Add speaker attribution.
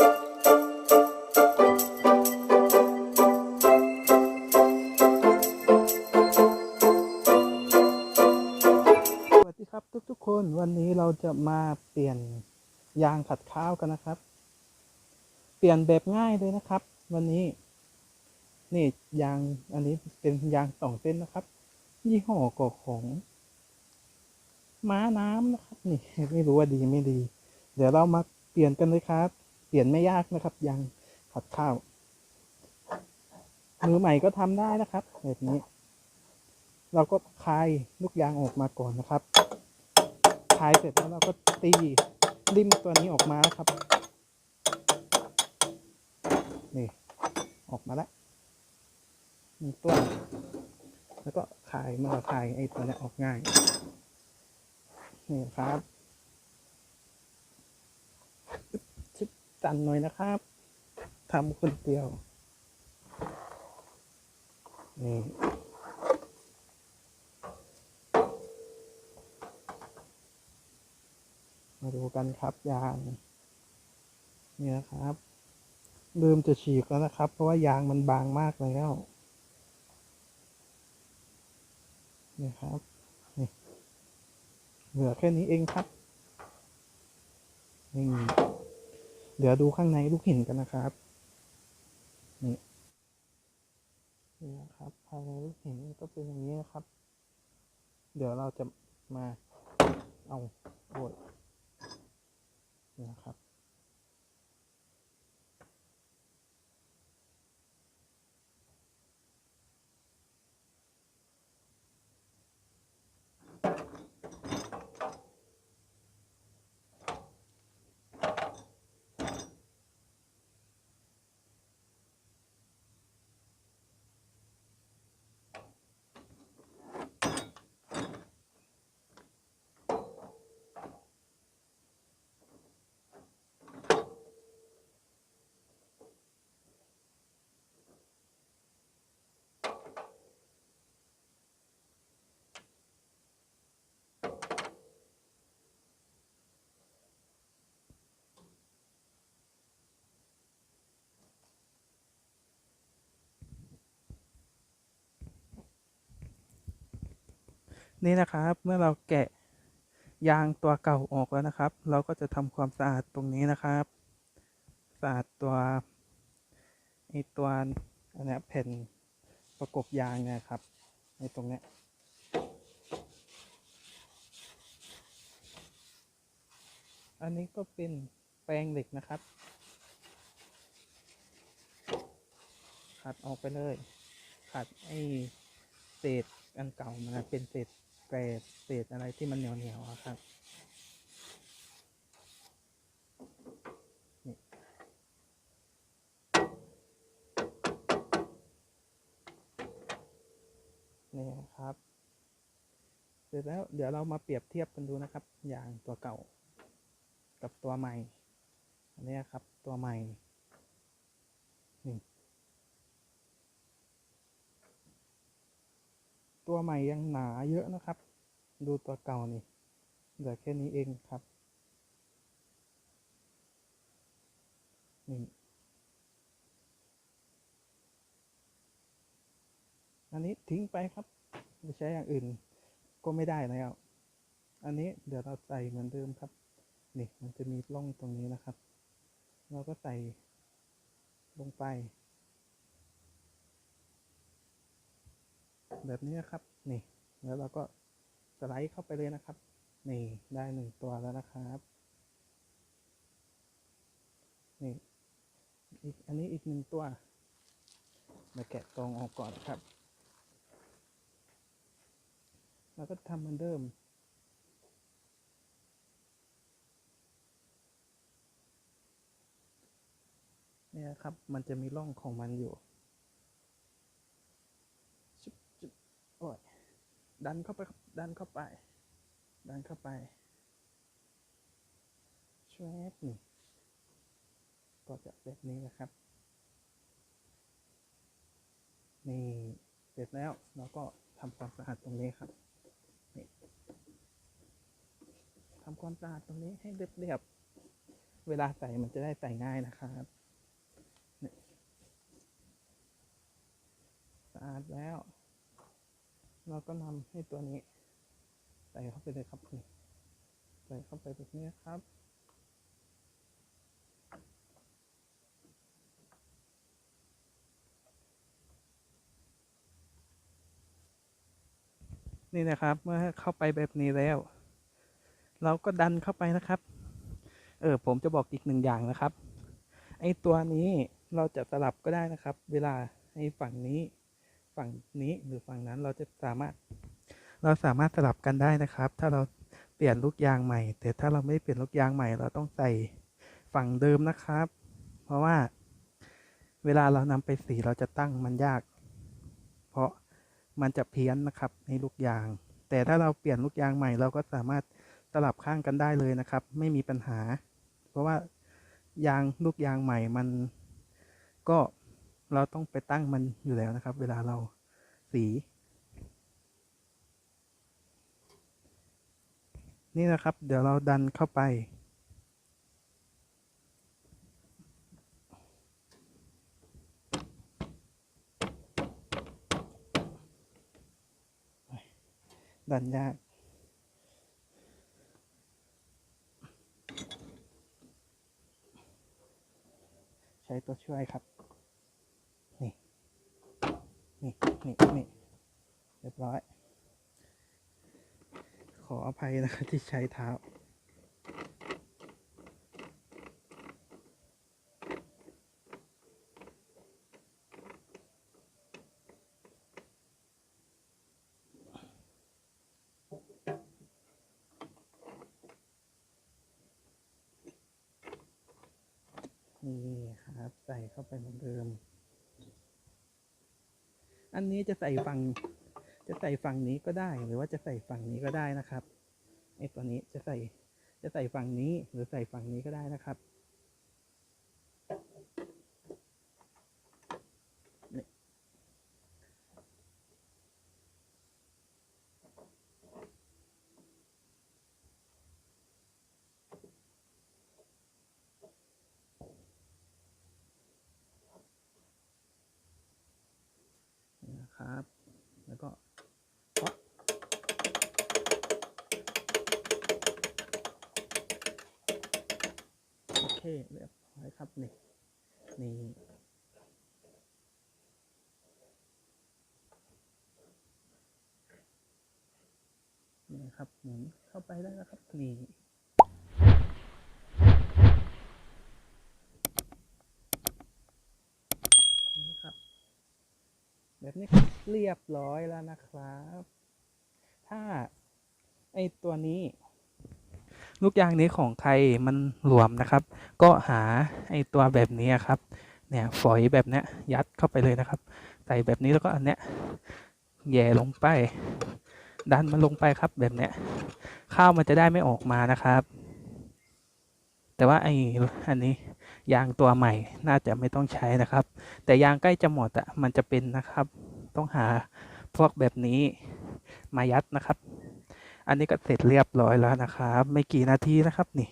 Speaker 1: สวัสดีครับทุกๆคนวันนี้เราจะมาเปลี่ยนยางขัดข้าวกันนะครับ เปลี่ยนแบบง่ายเลยนะครับ วันนี้ นี่ยางอันนี้เป็นยางสองเส้นนะครับ ยี่ห้อกอของม้าน้ำนะครับ นี่ไม่รู้ว่าดีไม่ดี เดี๋ยวเรามาเปลี่ยนกันเลยครับ เปลี่ยนไม่ยากนะครับ ยางขัดข้าว มือใหม่ก็ทำได้นะครับแบบนี้ เราก็คลายลูกยางออกมาก่อนนะครับคลายเสร็จแล้วเราก็ตีริมตัวนี้ออกมาครับนี่ออกมาแล้วตัวแล้วก็คลายมาคลายไอ้ตัวนี้ออกง่ายนี่ครับ จันหน่อยนะครับทำคนเดียว นี่ มาดูกันครับยางนี่นะครับเริ่มจะฉีกแล้วนะครับ เพราะว่ายางมันบางมากแล้วนี่ครับนี่เหลือแค่นี้เองครับนี่ เดี๋ยวดูข้างในลูกหินกันนะครับนี่นี่นะครับภายในลูกหินก็เป็นอย่างนี้นะครับ เดี๋ยวเราจะมาเอาโบดนะครับ นี่นะครับ เมื่อเราแกะยางตัวเก่าออกแล้วนะครับ เราก็จะทำความสะอาดตรงนี้นะครับสะอาดตัวไอตัวอันนี้แผ่นประกบยางเนี่ยครับในตรงเนี้ยอันนี้ก็เป็นแปรงเหล็กนะครับขัดออกไปเลยขัดไอ้เศษอันเก่ามันเป็นเศษ แกรดเศษอะไรที่มันเหนียวเหนียวๆครับนี่นี่ครับ เสร็จแล้วเดี๋ยวเรามาเปรียบเทียบกันดูนะครับ อย่างตัวเก่า กับตัวใหม่ อันนี้ครับตัวใหม่นี่ ตัวใหม่ยังหนาเยอะนะครับ ดูตัวเก่านี่เหลือแค่นี้เองครับนี่อันนี้ทิ้งไปครับจะใช้อย่างอื่นก็ไม่ได้แล้ว อันนี้เดี๋ยวเราใส่เหมือนเดิมครับ นี่มันจะมีร่องตรงนี้นะครับ เราก็ใส่ลงไป แบบนี้นะครับ นี่ แล้วเราก็สไลด์เข้าไปเลยนะครับ นี่ได้หนึ่งตัวแล้วนะครับ นี่อีกอันนี้อีกหนึ่งตัวมาแกะตรงออกก่อนครับ แล้วก็ทำเหมือนเดิมเนี่ยครับ มันจะมีร่องของมันอยู่ชุบชุบ โอ้ยดันเข้าไปครับดันเข้าไป ดันเข้าไปช่วยนี่ก็จะแบบนี้นะครับ นี่เสร็จแล้วเราก็ทำความสะอาดตรงนี้ครับนี่ทำความสะอาดตรงนี้ให้เรียบๆเวลาใส่มันจะได้ใส่ง่ายนะครับเสะอาดแล้ว เราก็นำให้ตัวนี้ ใส่เข้าไปเลยครับนี่ใส่เข้าไปแบบนี้ครับนี่นะครับ เมื่อเข้าไปแบบนี้แล้ว เราก็ดันเข้าไปนะครับ เออผมจะบอกอีกหนึ่งอย่างนะครับ ไอ้ตัวนี้เราจะสลับก็ได้นะครับ เวลาไอ้ฝั่งนี้ ฝั่งนี้หรือฝั่งนั้นเราจะสามารถ เราสามารถสลับกันได้นะครับ ถ้าเราเปลี่ยนลูกยางใหม่ แต่ถ้าเราไม่เปลี่ยนลูกยางใหม่ เราต้องใส่ฝั่งเดิมนะครับ เพราะว่า เวลาเรานำไปสีเราจะตั้งมันยาก เพราะมันจะเพี้ยนนะครับในลูกยาง แต่ถ้าเราเปลี่ยนลูกยางใหม่ เราก็สามารถสลับข้างกันได้เลยนะครับ ไม่มีปัญหา เพราะว่ายางลูกยางใหม่มันก็ เราต้องไปตั้งมันอยู่แล้วนะครับ เวลาเราสี นี่นะครับ เดี๋ยวเราดันเข้าไปดันยาก ใช้ตัวช่วยครับ นี่นี่นี่เรียบร้อย ขออภัยนะครับที่ใช้เท้านี่ครับ ใส่เข้าไปเหมือนเดิม อันนี้จะใส่ฝั่งจะใส่ฝั่งนี้ก็ได้หรือว่าจะใส่ฝั่งนี้ก็ได้นะครับไอ้ตัวนี้จะใส่จะใส่ฝั่งนี้หรือใส่ฝั่งนี้ก็ได้นะครับนี่ นะครับแล้วก็โอเคเรียบร้อยครับนี่นี่นี่ครับหมุนเข้าไปได้แล้วครับนี่ครับ แบบนี้เรียบร้อยแล้วนะครับ ถ้าไอตัวนี้ ลูกยางนี้ของใครมันหลวมนะครับ ก็หาไอตัวแบบนี้ครับ เนี่ยฝอยแบบนี้ยัดเข้าไปเลยนะครับ ใส่แบบนี้แล้วก็อันเนี้ยแย่ลงไป ดันมันลงไปครับแบบเนี้ยข้าวมันจะได้ไม่ออกมานะครับ แต่ว่าไออันนี้ยางตัวใหม่น่าจะไม่ต้องใช้นะครับ แต่ยางใกล้จะหมดอะมันจะเป็นนะครับ ต้องหาพวกแบบนี้มายัดนะครับ อันนี้ก็เสร็จเรียบร้อยแล้วนะครับ ไม่กี่นาทีนะครับนี่